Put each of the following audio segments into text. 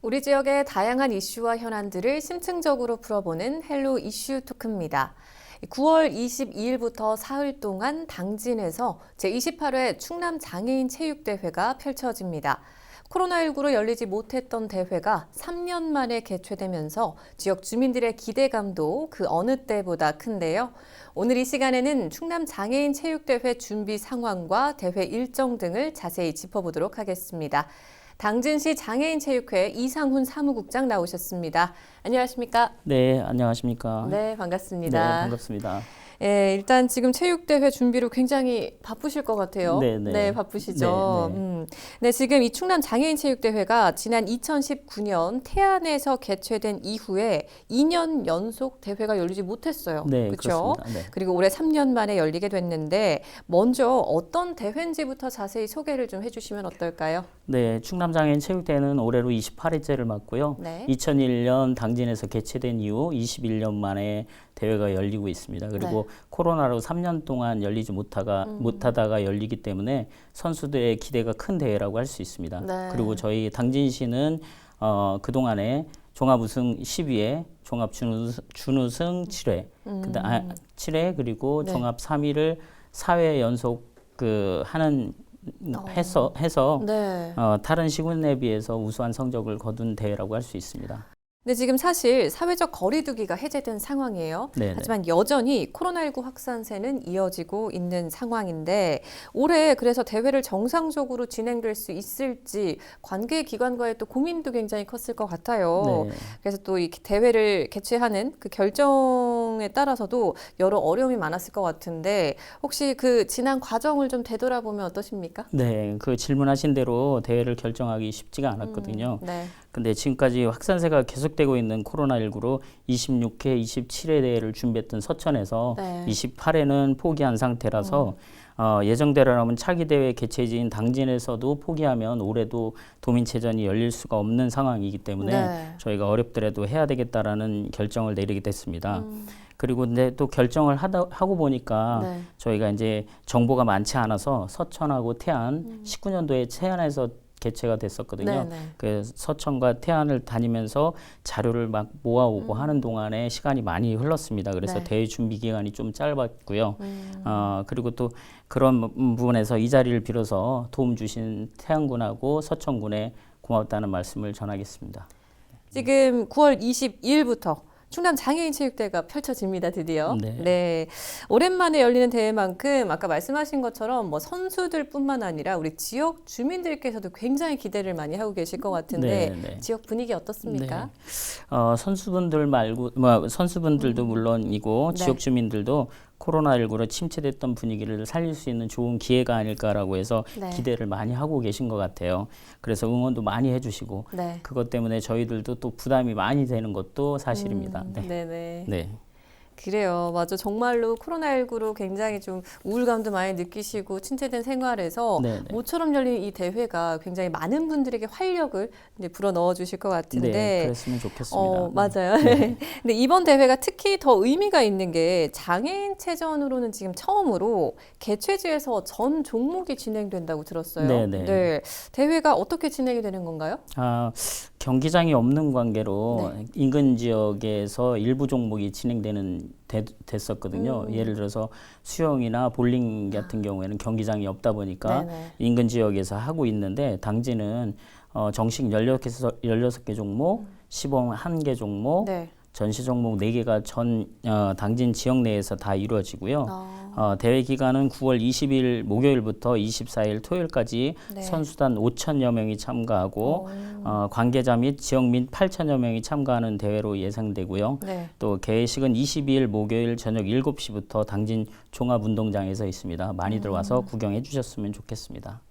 우리 지역의 다양한 이슈와 현안들을 심층적으로 풀어보는 헬로 이슈 토크입니다. 9월 22일부터 사흘 동안 당진에서 제28회 충남 장애인 체육대회가 펼쳐집니다. 코로나19로 열리지 못했던 대회가 3년 만에 개최되면서 지역 주민들의 기대감도 그 어느 때보다 큰데요. 오늘 이 시간에는 충남 장애인 체육대회 준비 상황과 대회 일정 등을 자세히 짚어보도록 하겠습니다. 당진시 장애인체육회 이상훈 사무국장 나오셨습니다. 안녕하십니까? 네, 안녕하십니까. 네, 네, 반갑습니다. 반갑습니다. 예, 일단 지금 체육대회 준비로 굉장히 바쁘실 것 같아요. 네, 네. 바쁘시죠. 네, 네. 음. 네, 지금 이 충남 장애인 체육대회가 지난 2019년 태안에서 개최된 이후에 2년 연속 대회가 열리지 못했어요. 네, 그렇죠? 네. 그리고 올해 3년 만에 열리게 됐는데 먼저 어떤 대회인지부터 자세히 소개를 좀 해주시면 어떨까요? 네, 충남 장애인 체육대회는 올해로 28회째를 맞고요. 네. 2001년 당진에서 개최된 이후 21년 만에 대회가 열리고 있습니다. 그리고 네. 코로나로 3년 동안 열리지 못하가 음. 못하다가 열리기 때문에 선수들의 기대가 큰 대회라고 할 수 있습니다. 네. 그리고 저희 당진시는 어, 그 동안에 종합 우승 10위에 종합 준우승, 준우승 7회, 그다음 아, 7회 그리고 음. 네. 종합 3위를 4회 연속 그 하는 어. 해서 해서 네. 어, 다른 시군에 비해서 우수한 성적을 거둔 대회라고 할 수 있습니다. 근데 지금 사실 사회적 거리두기가 해제된 상황이에요. 네, 네. 하지만 여전히 코로나19 확산세는 이어지고 있는 상황인데 올해 그래서 대회를 정상적으로 진행될 수 있을지 관계 기관과의 또 고민도 굉장히 컸을 것 같아요. 네. 그래서 또 이 대회를 개최하는 그 결정에 따라서도 여러 어려움이 많았을 것 같은데 혹시 그 지난 과정을 좀 되돌아보면 어떠십니까? 네, 그 질문하신 대로 대회를 결정하기 쉽지가 않았거든요. 음, 네. 근데 지금까지 확산세가 계속 되고 있는 코로나19로 26회, 27회 대회를 준비했던 서천에서 네. 28회는 포기한 상태라서 어, 예정대로라면 차기 대회 개최지인 당진에서도 포기하면 올해도 도민체전이 열릴 수가 없는 상황이기 때문에 네. 저희가 어렵더라도 해야 되겠다라는 결정을 내리게 됐습니다. 음, 그리고 근데 또 결정을 하다, 하고 보니까 네. 저희가 이제 정보가 많지 않아서 서천하고 태안 19년도에 태안에서 개최가 됐었거든요. 네, 네. 그 서천과 태안을 다니면서 자료를 막 모아오고 하는 동안에 시간이 많이 흘렀습니다. 그래서 네. 대회 준비 기간이 좀 짧았고요. 음. 어, 그리고 또 그런 부분에서 이 자리를 빌어서 도움 주신 태안군하고 서천군에 고맙다는 말씀을 전하겠습니다. 지금 9월 22일부터 충남 장애인 체육대회가 펼쳐집니다, 드디어. 네. 오랜만에 열리는 대회만큼 아까 말씀하신 것처럼 뭐 선수들뿐만 아니라 우리 지역 주민들께서도 굉장히 기대를 많이 하고 계실 것 같은데 네, 네. 지역 분위기 어떻습니까? 네. 어, 선수분들 말고 뭐 선수분들도 물론이고 음. 네. 지역 주민들도 코로나19로 침체됐던 분위기를 살릴 수 있는 좋은 기회가 아닐까라고 해서 네. 기대를 많이 하고 계신 것 같아요. 그래서 응원도 많이 해주시고 네. 그것 때문에 저희들도 또 부담이 많이 되는 것도 사실입니다. 음, 네. 네네. 네. 그래요. 맞아. 정말로 코로나19로 굉장히 좀 우울감도 많이 느끼시고 침체된 생활에서 네, 네. 모처럼 열린 이 대회가 굉장히 많은 분들에게 활력을 이제 불어 넣어 주실 것 같은데 네, 그랬으면 좋겠습니다. 어, 네. 맞아요. 근데 이번 대회가 특히 더 의미가 있는 게 장애인 체전으로는 지금 처음으로 개최지에서 전 종목이 진행된다고 들었어요. 네네. 대회가 어떻게 진행이 되는 건가요? 아, 경기장이 없는 관계로 네. 인근 지역에서 일부 종목이 진행되는 되, 됐었거든요. 음. 예를 들어서 수영이나 볼링 같은 경우에는 경기장이 없다 보니까 네네. 인근 지역에서 하고 있는데 당진은 어, 정식 16개, 16개 종목, 시범 1개 종목, 네. 전시 종목 4개가 전 어, 당진 지역 내에서 다 이루어지고요. 아, 어, 대회 기간은 9월 20일 목요일부터 24일 토요일까지 네. 선수단 5천여 명이 참가하고 오. 어, 관계자 및 지역민 8천여 명이 참가하는 대회로 예상되고요. 네. 또 개회식은 22일 목요일 저녁 7시부터 당진 종합운동장에서 있습니다. 많이들 음. 와서 구경해 주셨으면 좋겠습니다.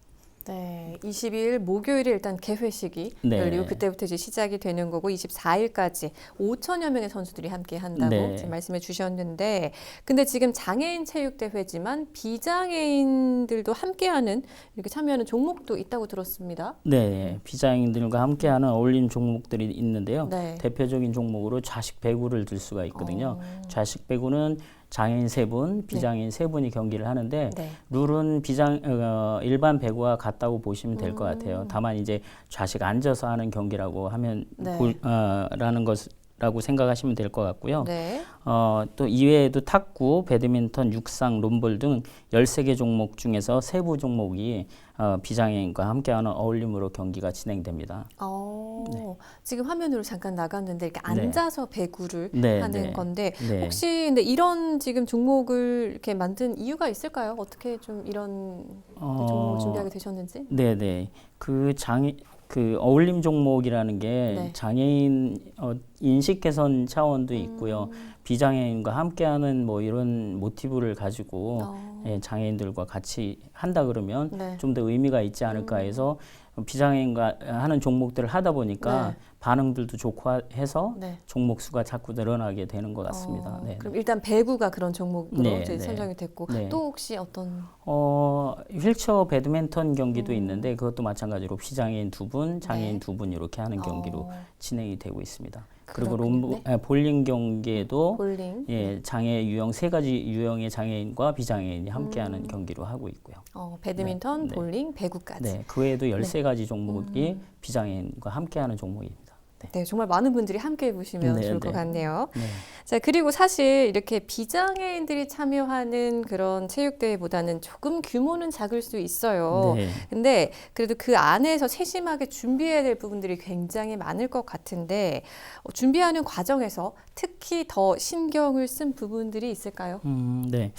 네, 22일 목요일에 일단 개회식이 네. 열리고 그때부터 이제 시작이 되는 거고 24일까지 5천여 명의 선수들이 함께 한다고 네. 지금 말씀해 주셨는데 근데 지금 장애인 체육 대회지만 비장애인들도 함께하는 이렇게 참여하는 종목도 있다고 들었습니다. 네, 비장애인들과 함께하는 어울림 종목들이 있는데요. 네. 대표적인 종목으로 좌식 배구를 들 수가 있거든요. 어. 좌식 배구는 장애인 세 분, 비장애인 세 분이 경기를 하는데 네. 룰은 비장 어, 일반 배구와 같다고 보시면 될것 음. 같아요. 다만 이제 좌식 앉아서 하는 경기라고 하면 네. 볼- 어, 라는 것 라고 생각하시면 될 것 같고요. 네. 어, 또 이외에도 탁구, 배드민턴, 육상, 롬볼 등 13개 종목 중에서 세부 종목이 어, 비장애인과 함께하는 어울림으로 경기가 진행됩니다. 어, 지금 화면으로 잠깐 나갔는데 이렇게 네. 앉아서 배구를 네, 하는 네. 건데 네. 혹시 근데 이런 지금 종목을 이렇게 만든 이유가 있을까요? 어떻게 좀 이런 종목을 어, 준비하게 되셨는지? 네, 네. 그 장애 그 어울림 종목이라는 게 네. 장애인 어, 인식 개선 차원도 있고요. 음. 비장애인과 함께하는 뭐 이런 모티브를 가지고 어, 예, 장애인들과 같이 한다 그러면 네. 좀더 의미가 있지 않을까 해서 비장애인과 하는 종목들을 하다 보니까 네. 반응들도 좋고 하- 해서 네. 종목 수가 자꾸 늘어나게 되는 것 같습니다. 어, 네. 그럼 일단 배구가 그런 종목으로 네, 네. 선정이 됐고 네. 또 혹시 어떤 어, 휠체어 배드민턴 경기도 음. 있는데 그것도 마찬가지로 비장애인 두 분, 장애인 네. 두분 이렇게 하는 경기로 어, 진행이 되고 있습니다. 그리고. 롬, 아, 볼링 경기에도 볼링? 예, 장애 유형 세 가지 유형의 장애인과 비장애인이 함께하는 음. 경기로 하고 있고요. 어, 배드민턴, 네. 볼링, 배구까지. 네, 그 외에도 13가지 종목이 음. 비장애인과 함께하는 종목입니다. 네. 네, 정말 많은 분들이 함께 해보시면 네, 좋을 것 네. 같네요. 네. 자, 그리고 사실 이렇게 비장애인들이 참여하는 그런 체육대회보다는 조금 규모는 작을 수 있어요. 네. 근데 그래도 그 안에서 세심하게 준비해야 될 부분들이 굉장히 많을 것 같은데 어, 준비하는 과정에서 특히 더 신경을 쓴 부분들이 있을까요? 음, 네.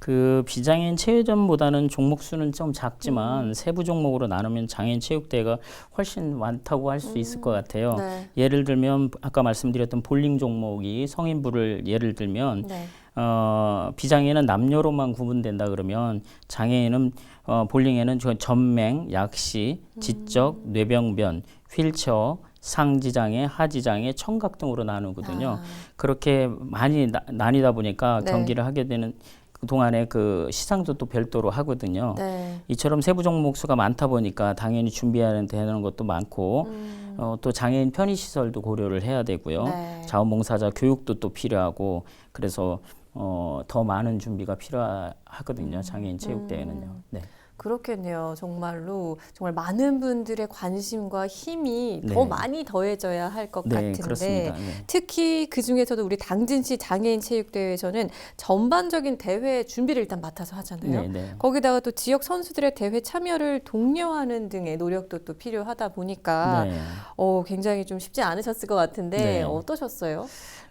그 비장애인 체육전보다는 종목 수는 좀 작지만 음. 세부 종목으로 나누면 장애인 체육대회가 훨씬 많다고 할 수 있을 것 같아요. 네. 예를 들면 아까 말씀드렸던 볼링 종목이 성인부를 예를 들면 네. 어, 비장애는 남녀로만 구분된다 그러면 장애인은 어, 볼링에는 저 전맹, 약시, 지적, 뇌병변, 휠체어, 상지장애, 하지장애, 청각 등으로 나누거든요. 아, 그렇게 많이 나, 나뉘다 보니까 네. 경기를 하게 되는 그 동안에 그 시상도 또 별도로 하거든요. 네. 이처럼 세부 종목 수가 많다 보니까 당연히 준비하는 되는 것도 많고 음, 어, 또 장애인 편의 시설도 고려를 해야 되고요. 네. 자원봉사자 교육도 또 필요하고 그래서 어, 더 많은 준비가 필요하거든요. 장애인 체육대회는요. 음. 네. 그렇겠네요. 정말로 정말 많은 분들의 관심과 힘이 더 네. 많이 더해져야 할 것 네, 같은데 그렇습니다. 네. 특히 그 중에서도 우리 당진 시 장애인 체육대회에서는 전반적인 대회 준비를 일단 맡아서 하잖아요. 네, 네. 거기다가 또 지역 선수들의 대회 참여를 독려하는 등의 노력도 또 필요하다 보니까 네. 어, 굉장히 좀 쉽지 않으셨을 것 같은데 네. 어떠셨어요?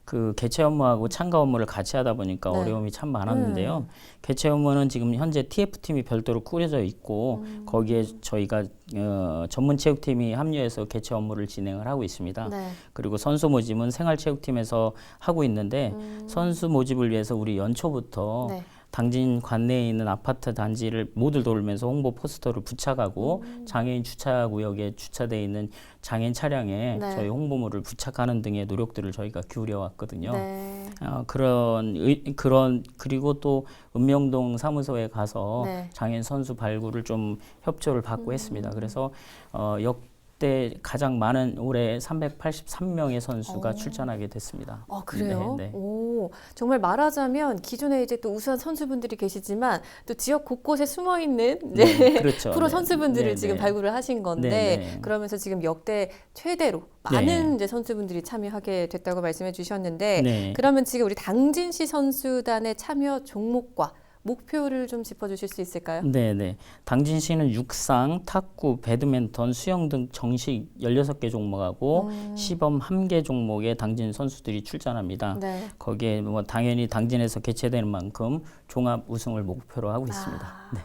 그 개최 업무하고 참가 업무를 같이 하다 보니까 네. 어려움이 참 많았는데요. 개최 업무는 지금 현재 TF팀이 별도로 꾸려져 있고 음. 거기에 저희가 어, 전문 체육팀이 합류해서 개최 업무를 진행을 하고 있습니다. 네. 그리고 선수 모집은 생활 체육팀에서 하고 있는데 음. 선수 모집을 위해서 우리 연초부터 네. 당진 관내에 있는 아파트 단지를 모두 돌면서 홍보 포스터를 부착하고 음. 장애인 주차 구역에 주차돼 있는 장애인 차량에 네. 저희 홍보물을 부착하는 등의 노력들을 저희가 기울여 왔거든요. 네. 어, 그런 의, 그런 그리고 또 읍명동 사무소에 가서 네. 음. 장애인 선수 발굴을 좀 협조를 받고 했습니다. 그래서 어, 역 대 가장 많은 올해 383명의 선수가 어. 출전하게 됐습니다. 아, 그래요? 네, 네. 오, 정말 말하자면 기존에 이제 또 우수한 선수분들이 계시지만 또 지역 곳곳에 숨어 있는 이제 네, 그렇죠. 프로 네. 선수분들을 네, 지금 네. 발굴을 하신 건데 네, 네. 그러면서 지금 역대 최대로 많은 네. 이제 선수분들이 참여하게 됐다고 말씀해 주셨는데 네. 그러면 지금 우리 당진시 선수단의 참여 종목과 목표를 좀 짚어주실 수 있을까요? 네, 네. 당진시는 육상, 탁구, 배드민턴, 수영 등 정식 16개 종목하고 음. 시범 1개 종목에 당진 선수들이 출전합니다. 네. 거기에 뭐 당연히 당진에서 개최되는 만큼 종합 우승을 목표로 하고 있습니다. 아, 네.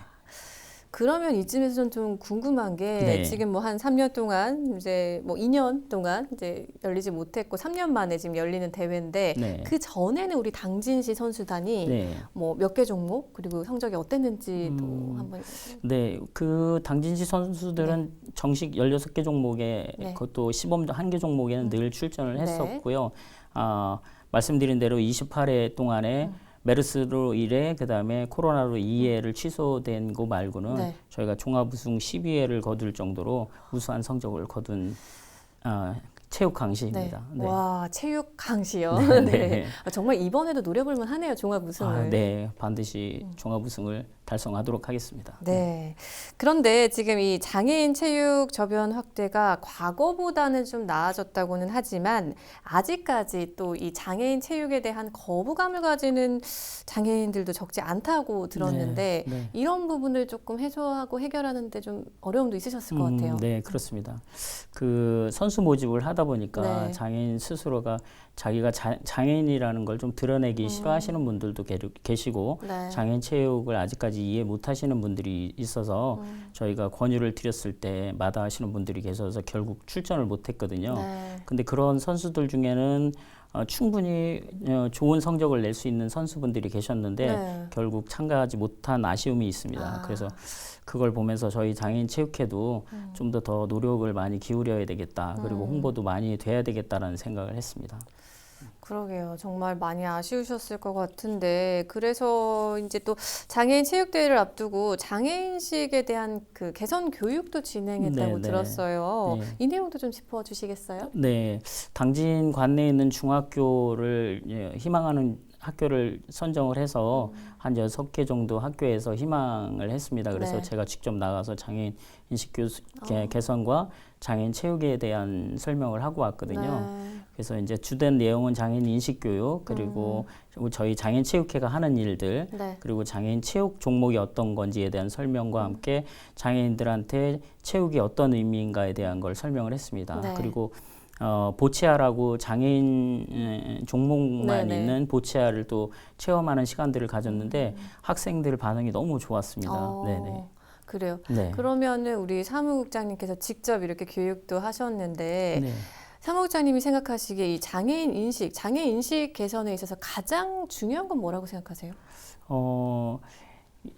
그러면 이쯤에서 좀, 좀 궁금한 게 네. 지금 뭐 한 3년 동안 이제 뭐 2년 동안 이제 열리지 못했고 3년 만에 지금 열리는 대회인데 네. 그 전에는 우리 당진시 선수단이 네. 뭐몇 개 종목 그리고 성적이 어땠는지도 음, 한번 네, 그 당진시 선수들은 정식 16개 종목에 네. 그것도 시범 1개 종목에는 늘 출전을 네. 했었고요. 아, 말씀드린 대로 28회 동안에 음. 메르스로 1회, 그다음에 코로나로 2회를 취소된 거 말고는 네. 저희가 종합 우승 12회를 거둘 정도로 우수한 성적을 거둔 아, 체육 강시입니다. 네. 와, 체육 강시요. 네, 네. 네. 아, 정말 이번에도 노려볼만 하네요, 종합 우승을. 아, 네, 반드시 종합 우승을 달성하도록 하겠습니다. 네. 그런데 지금 이 장애인 체육 저변 확대가 과거보다는 좀 나아졌다고는 하지만 아직까지 또 이 장애인 체육에 대한 거부감을 가지는 장애인들도 적지 않다고 들었는데 네, 네. 이런 부분을 조금 해소하고 해결하는데 좀 어려움도 있으셨을 것 음, 같아요. 네, 그렇습니다. 그 선수 모집을 하다 보니까 네. 장애인 스스로가 자기가 자, 장애인이라는 걸 좀 드러내기 싫어하시는 분들도 계, 계시고 음. 네. 장애인 체육을 아직까지 이해 못하시는 분들이 있어서 음. 저희가 권유를 드렸을 때 마다하시는 분들이 계셔서 결국 출전을 못했거든요. 네. 근데 그런 선수들 중에는 어, 충분히 어, 좋은 성적을 낼 수 있는 선수분들이 계셨는데 네. 결국 참가하지 못한 아쉬움이 있습니다. 아. 그래서 그걸 보면서 저희 장애인 체육회도 음. 좀더 더 노력을 많이 기울여야 되겠다. 그리고 음. 홍보도 많이 돼야 되겠다라는 생각을 했습니다. 그러게요. 정말 많이 아쉬우셨을 것 같은데, 그래서 이제 또 장애인 체육대회를 앞두고 장애인식에 대한 그 개선 교육도 진행했다고 네, 네. 들었어요. 네. 이 내용도 좀 짚어주시겠어요? 네, 당진 관내에 있는 중학교를 예, 희망하는 학교를 선정을 해서 음. 한 여섯 개 정도 학교에서 희망을 했습니다. 그래서 네. 제가 직접 나가서 장애인 인식 교수, 개, 어. 개선과 장애인 체육에 대한 설명을 하고 왔거든요. 네. 그래서 이제 주된 내용은 장애인 인식 교육 그리고 저희 장애인 체육회가 하는 일들 네. 그리고 장애인 체육 종목이 어떤 건지에 대한 설명과 음. 함께 장애인들한테 체육이 어떤 의미인가에 대한 걸 설명을 했습니다. 네. 그리고 어, 보치아라고 장애인 에, 종목만 네네. 있는 보치아를 또 체험하는 시간들을 가졌는데 학생들 반응이 너무 좋았습니다. 음. 어, 네네. 그래요. 네. 그러면은 우리 사무국장님께서 직접 이렇게 교육도 하셨는데, 네. 사무국장님이 생각하시기에 이 장애인 인식, 장애인 인식 개선에 있어서 가장 중요한 건 뭐라고 생각하세요? 어,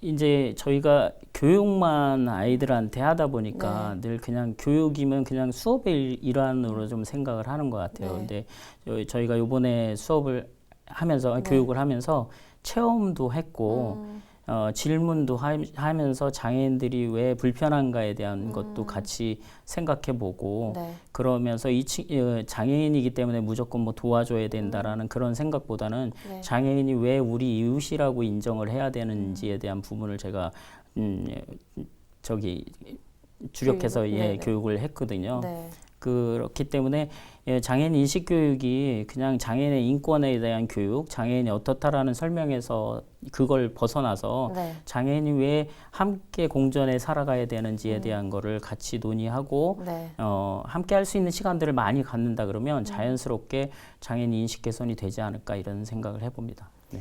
이제 저희가 교육만 아이들한테 하다 보니까 네. 늘 그냥 교육이면 그냥 수업의 일- 일환으로 좀 생각을 하는 것 같아요. 네. 근데 저- 저희가 요번에 수업을 하면서 네. 교육을 하면서 체험도 했고 음, 어, 질문도 하, 하면서 장애인들이 왜 불편한가에 대한 음. 것도 같이 생각해 보고 네. 그러면서 이 치- 어, 장애인이기 때문에 무조건 뭐 도와줘야 된다라는 그런 생각보다는 음. 네. 장애인이 왜 우리 이웃이라고 인정을 해야 되는지에 대한 부분을 제가 음, 예, 저기 주력해서 교육을? 예, 네네. 교육을 했거든요. 네. 그렇기 때문에 예, 장애인 인식 교육이 그냥 장애인의 인권에 대한 교육, 장애인이 어떻다라는 설명에서 그걸 벗어나서 네. 장애인이 왜 함께 공존해 살아가야 음. 되는지에 대한 거를 같이 논의하고 네. 어, 함께 할 수 있는 시간들을 많이 갖는다 그러면 자연스럽게 장애인 인식 개선이 되지 않을까 이런 생각을 해봅니다. 네.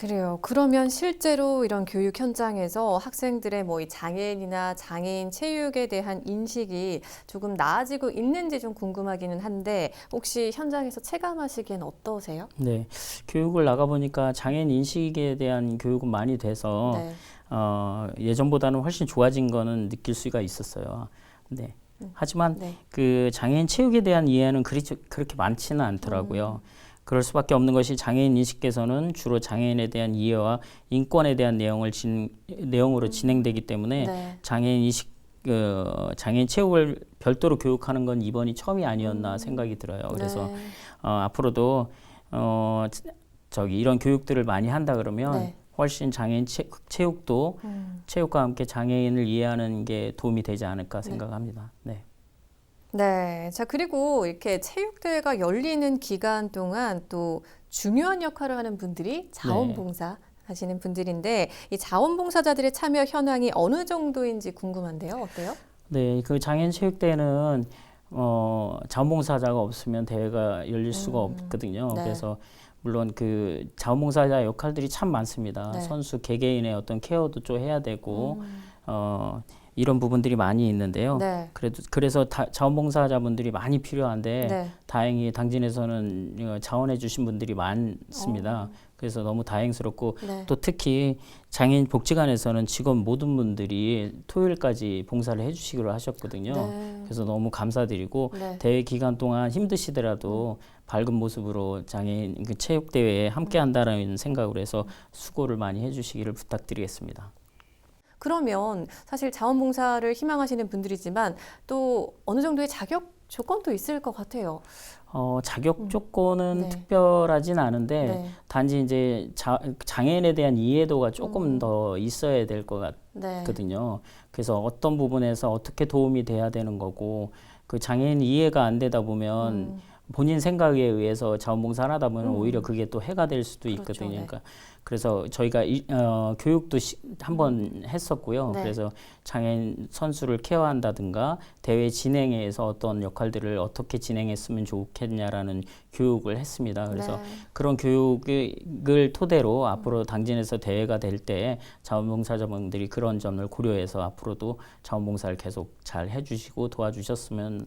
그래요. 그러면 실제로 이런 교육 현장에서 학생들의 뭐 이 장애인이나 장애인 체육에 대한 인식이 조금 나아지고 있는지 좀 궁금하기는 한데 혹시 현장에서 체감하시기엔 어떠세요? 네, 교육을 나가 보니까 장애인 인식에 대한 교육은 많이 돼서 네. 어, 예전보다는 훨씬 좋아진 거는 느낄 수가 있었어요. 네. 하지만 네. 그 장애인 체육에 대한 이해는 그리, 그렇게 많지는 음. 않더라고요. 그럴 수밖에 없는 것이 장애인 인식께서는 주로 장애인에 대한 이해와 인권에 대한 내용을 진, 내용으로 진행되기 때문에 음. 네. 장애인 인식 그 장애인 체육을 별도로 교육하는 건 이번이 처음이 아니었나 생각이 들어요. 그래서 네. 어, 앞으로도 어, 저기 이런 교육들을 많이 한다 그러면 네. 훨씬 장애인 체, 체육도 음. 체육과 함께 장애인을 이해하는 게 도움이 되지 않을까 생각합니다. 네. 네. 자, 그리고 이렇게 체육대회가 열리는 기간 동안 또 중요한 역할을 하는 분들이 자원봉사 하시는 분들인데 이 자원봉사자들의 참여 현황이 어느 정도인지 궁금한데요. 어때요? 네, 그 장애인 체육대회는 어, 자원봉사자가 없으면 대회가 열릴 수가 음, 없거든요. 네. 그래서 물론 그 자원봉사자 역할들이 참 많습니다. 네. 선수 개개인의 어떤 케어도 좀 해야 되고 음. 어, 이런 부분들이 많이 있는데요. 네. 그래도 그래서 다, 자원봉사자분들이 많이 필요한데 네. 다행히 당진에서는 어, 자원해 주신 분들이 많습니다. 어. 그래서 너무 다행스럽고 네. 또 특히 장애인 복지관에서는 직원 모든 분들이 토요일까지 봉사를 해주시기로 하셨거든요. 네. 그래서 너무 감사드리고 네. 대회 기간 동안 힘드시더라도 밝은 모습으로 장애인 그 체육 대회에 함께한다라는 생각으로 해서 수고를 많이 해주시기를 부탁드리겠습니다. 그러면 사실 자원봉사를 희망하시는 분들이지만 또 어느 정도의 자격 조건도 있을 것 같아요. 어, 자격 조건은 네. 특별하진 않은데 네. 단지 이제 자, 장애인에 대한 이해도가 조금 음. 더 있어야 될것 네. 같거든요. 그래서 어떤 부분에서 어떻게 도움이 돼야 되는 거고 그 장애인 이해가 안 되다 보면 음, 본인 생각에 의해서 자원봉사를 하다 보면 음. 오히려 그게 또 해가 될 수도 그렇죠, 있거든요. 네. 그러니까 그래서 저희가 이, 어, 교육도 한번 했었고요. 네. 그래서 장애인 선수를 케어한다든가 대회 진행에서 어떤 역할들을 어떻게 진행했으면 좋겠냐라는 교육을 했습니다. 그래서 네. 그런 교육을 토대로 앞으로 당진에서 대회가 될 때 자원봉사자분들이 그런 점을 고려해서 앞으로도 자원봉사를 계속 잘 해주시고 도와주셨으면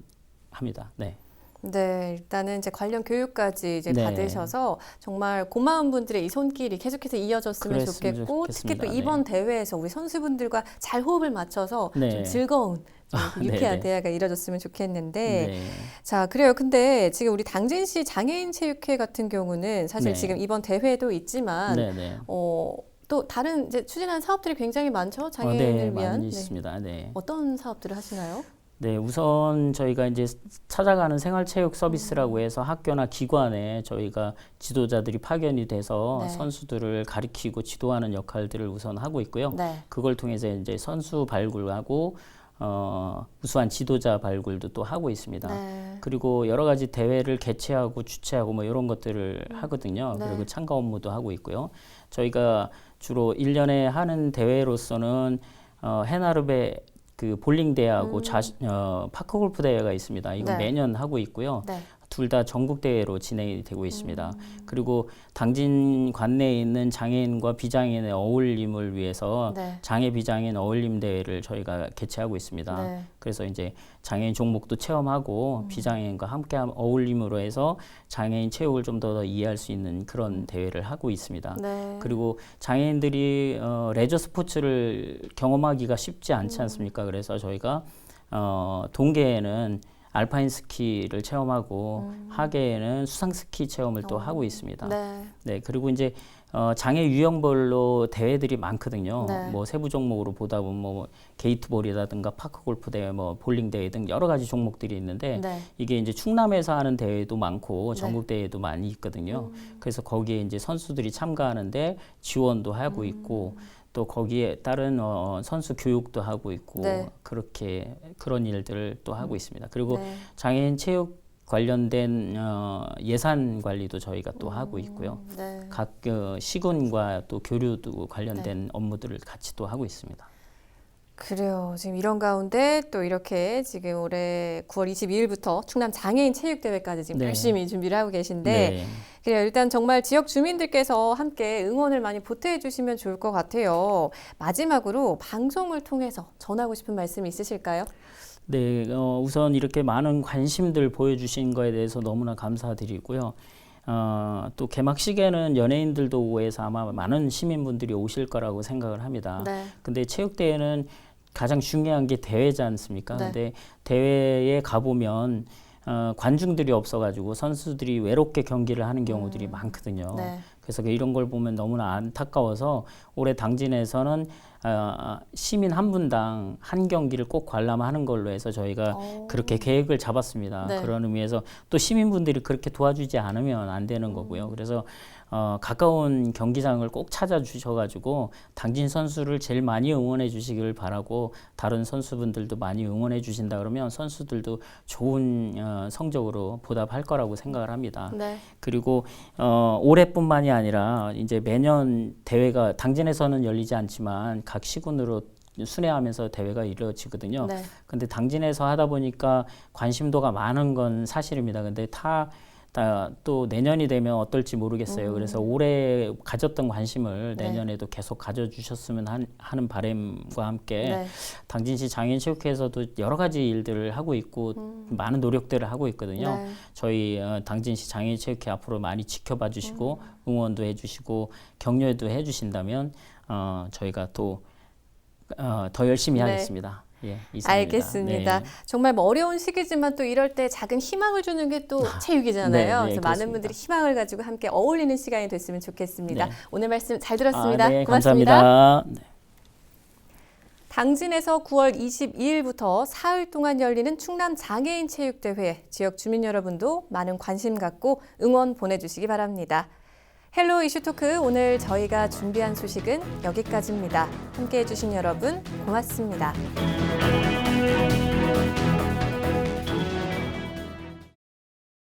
합니다. 네. 네, 일단은 이제 관련 교육까지 이제 네. 받으셔서 정말 고마운 분들의 이 손길이 계속해서 이어졌으면 그랬으면 좋겠고 특히 또 좋겠습니다. 이번 대회에서 우리 선수분들과 잘 호흡을 맞춰서 좀 네. 즐거운 좀 아, 유쾌한 네네. 대회가 이뤄졌으면 좋겠는데 네. 자 그래요. 근데 지금 우리 당진 시 장애인 체육회 같은 경우는 사실 네. 지금 이번 대회도 있지만 네, 네. 어, 또 다른 이제 추진하는 사업들이 굉장히 많죠. 어, 장애인을 네, 위한 많이 네. 있습니다. 네. 어떤 사업들을 하시나요? 네, 우선 저희가 이제 찾아가는 생활체육 서비스라고 해서 학교나 기관에 저희가 지도자들이 파견이 돼서 네. 선수들을 가리키고 지도하는 역할들을 우선 하고 있고요. 네. 그걸 통해서 이제 선수 발굴하고 어, 우수한 지도자 발굴도 또 하고 있습니다. 네. 그리고 여러 가지 대회를 개최하고 주최하고 뭐 이런 것들을 하거든요. 네. 그리고 참가 업무도 하고 있고요. 저희가 주로 일년에 하는 대회로서는 어, 해나르베 그 볼링 대회하고 자, 어, 파크 골프 대회가 있습니다. 이거 음. 네. 매년 하고 있고요. 네. 둘 다 전국 대회로 진행이 되고 있습니다. 음. 그리고 당진 관내에 있는 장애인과 비장애인의 어울림을 위해서 네. 장애 비장애인 어울림 대회를 저희가 개최하고 있습니다. 네. 그래서 이제 장애인 종목도 체험하고 비장애인과 함께 함- 어울림으로 해서 장애인 체육을 좀 더 이해할 수 있는 그런 대회를 하고 있습니다. 네. 그리고 장애인들이 어, 레저 스포츠를 경험하기가 쉽지 않지 않습니까? 그래서 저희가 어, 동계에는 알파인 스키를 체험하고 하계에는 수상 스키 체험을 또 하고 있습니다. 네. 네, 그리고 이제 어, 장애 유형별로 대회들이 많거든요. 네. 뭐 세부 종목으로 보다 보면 뭐 게이트볼이라든가 파크 골프 대회, 뭐 볼링 대회 등 여러 가지 종목들이 있는데 네. 이게 이제 충남에서 하는 대회도 많고 네. 전국 대회도 많이 있거든요. 음. 그래서 거기에 이제 선수들이 참가하는데 지원도 하고 음. 있고 또 거기에 따른 어, 선수 교육도 하고 있고 네. 음. 그렇게 그런 일들을 또 하고 있습니다. 그리고 네. 장애인 체육 관련된 어, 예산 관리도 저희가 또 하고 있고요. 음, 네. 각 어, 시군과 또 교류도 관련된 업무들을 같이 또 하고 있습니다. 그래요. 지금 이런 가운데 또 이렇게 지금 올해 9월 22일부터 충남 장애인 체육대회까지 지금 네. 열심히 준비를 하고 계신데 네. 그래요. 일단 정말 지역 주민들께서 함께 응원을 많이 보태해 주시면 좋을 것 같아요. 마지막으로 방송을 통해서 전하고 싶은 말씀 있으실까요? 네, 어, 우선 이렇게 많은 관심들 보여주신 거에 대해서 너무나 감사드리고요. 어, 또 개막식에는 연예인들도 오고 해서 아마 많은 시민분들이 오실 거라고 생각을 합니다. 네. 근데 체육대회는 가장 중요한 게 대회지 않습니까? 네. 근데 대회에 가보면 어, 관중들이 없어가지고 선수들이 외롭게 경기를 하는 경우들이 많거든요. 네. 그래서 이런 걸 보면 너무나 안타까워서 올해 당진에서는 어, 시민 한 분당 한 경기를 꼭 관람하는 걸로 해서 저희가 어. 그렇게 계획을 잡았습니다. 네. 그런 의미에서 또 시민분들이 그렇게 도와주지 않으면 안 되는 거고요. 그래서 어, 가까운 경기장을 꼭 찾아주셔가지고 당진 선수를 제일 많이 응원해 주시길 바라고 다른 선수분들도 많이 응원해 주신다 그러면 선수들도 좋은 어, 성적으로 보답할 거라고 생각을 합니다. 네. 그리고 어, 올해뿐만이 아니라 이제 매년 대회가 당진에서는 열리지 않지만 각 시군으로 순회하면서 대회가 이루어지거든요. 네. 근데 당진에서 하다 보니까 관심도가 많은 건 사실입니다. 근데 다, 다 또 내년이 되면 어떨지 모르겠어요. 음. 그래서 올해 가졌던 관심을 네. 내년에도 계속 가져주셨으면 한, 하는 바람과 함께 네. 당진시 장애인체육회에서도 여러 가지 일들을 하고 있고 많은 노력들을 하고 있거든요. 음. 네. 저희 어, 당진시 장애인체육회 앞으로 많이 지켜봐 주시고 음. 응원도 해주시고 격려도 해주신다면 어, 저희가 또 어, 더 열심히 네. 하겠습니다. 예. 알겠습니다. 네. 정말 뭐 어려운 시기지만 또 이럴 때 작은 희망을 주는 게 또 체육이잖아요. 네, 네, 그래서 많은 그렇습니다. 분들이 희망을 가지고 함께 어울리는 시간이 됐으면 좋겠습니다. 네. 오늘 말씀 잘 들었습니다. 아, 네, 고맙습니다. 감사합니다. 네. 당진에서 9월 22일부터 사흘 동안 열리는 충남 장애인 체육대회 지역 주민 여러분도 많은 관심 갖고 응원 보내주시기 바랍니다. 헬로 이슈 토크 오늘 저희가 준비한 소식은 여기까지입니다. 함께 해 주신 여러분 고맙습니다.